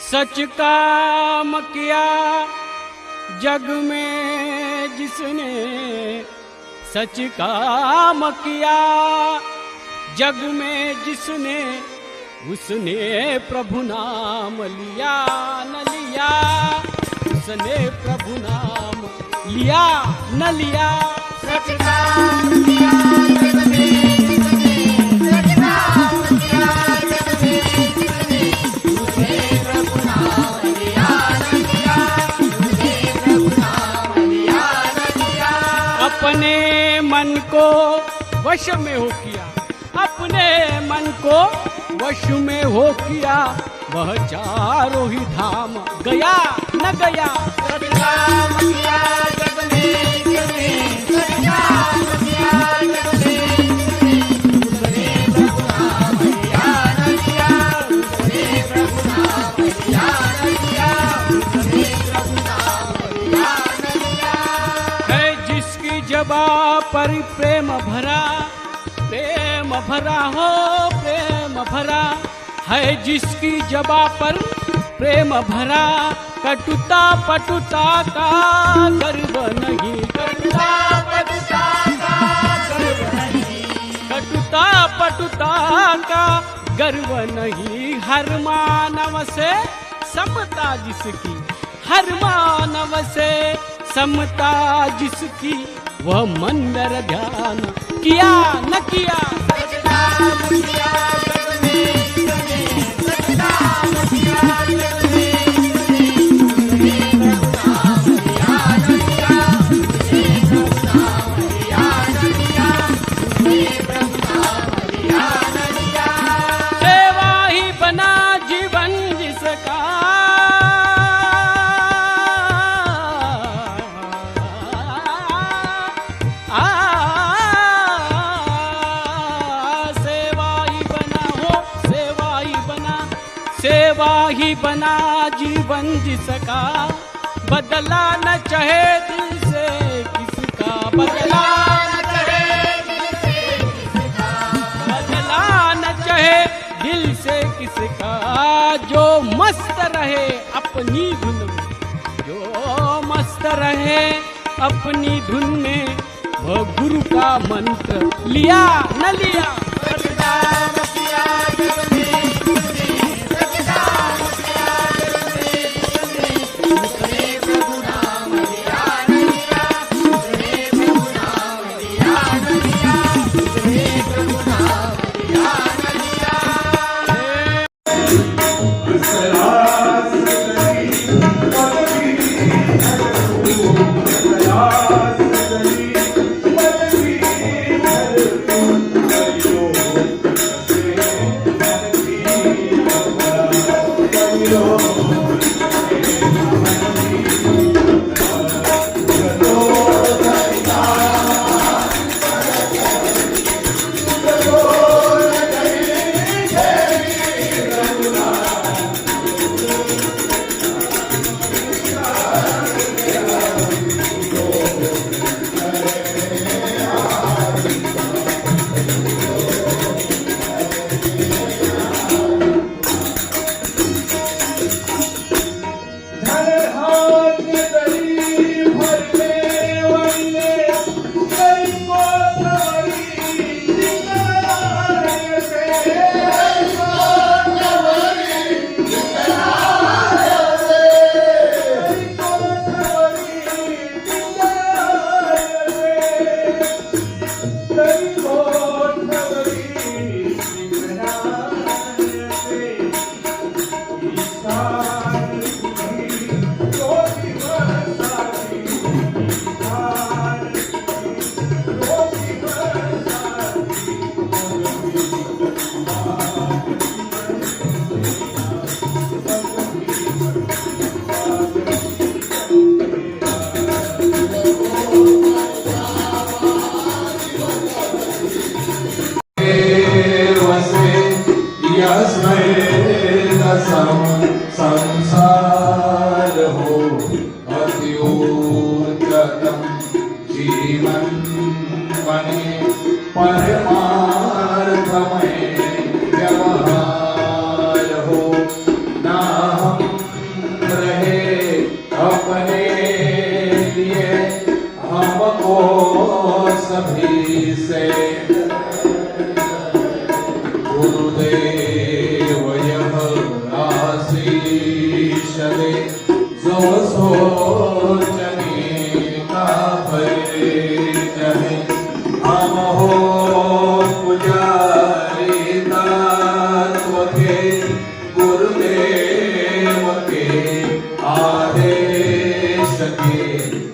सच काम किया जग में जिसने, सच काम किया जग में जिसने, उसने प्रभु नाम लिया न लिया, उसने प्रभु नाम लिया न लिया। अपने वश में हो किया। अपने मन को वश में हो किया। वह चारों ही धाम गया न गया। जिसकी जबा पर प्रेम भरा प्रेम भरा हो प्रेम भरा है जिसकी जबा पर प्रेम भरा कटुता पटुता का गर्व नहीं। कटुता पटुता का गर्व नहीं। कटुता पटुता का गर्व नहीं। हर मानव से समता जिसकी हर मानव से समता जिसकी। वह मंदर ध्यान किया न किया सेवा ही बना जीवन जिसका। बदला न चाहे दिल से किसका। बदला न चाहे दिल से किसका। बदला न चाहे दिल से किसका। जो मस्त रहे अपनी धुन में। जो मस्त रहे अपनी धुन में। वह गुरु का मंत्र लिया न लिया। Oh. गुरुदेव के आदेश के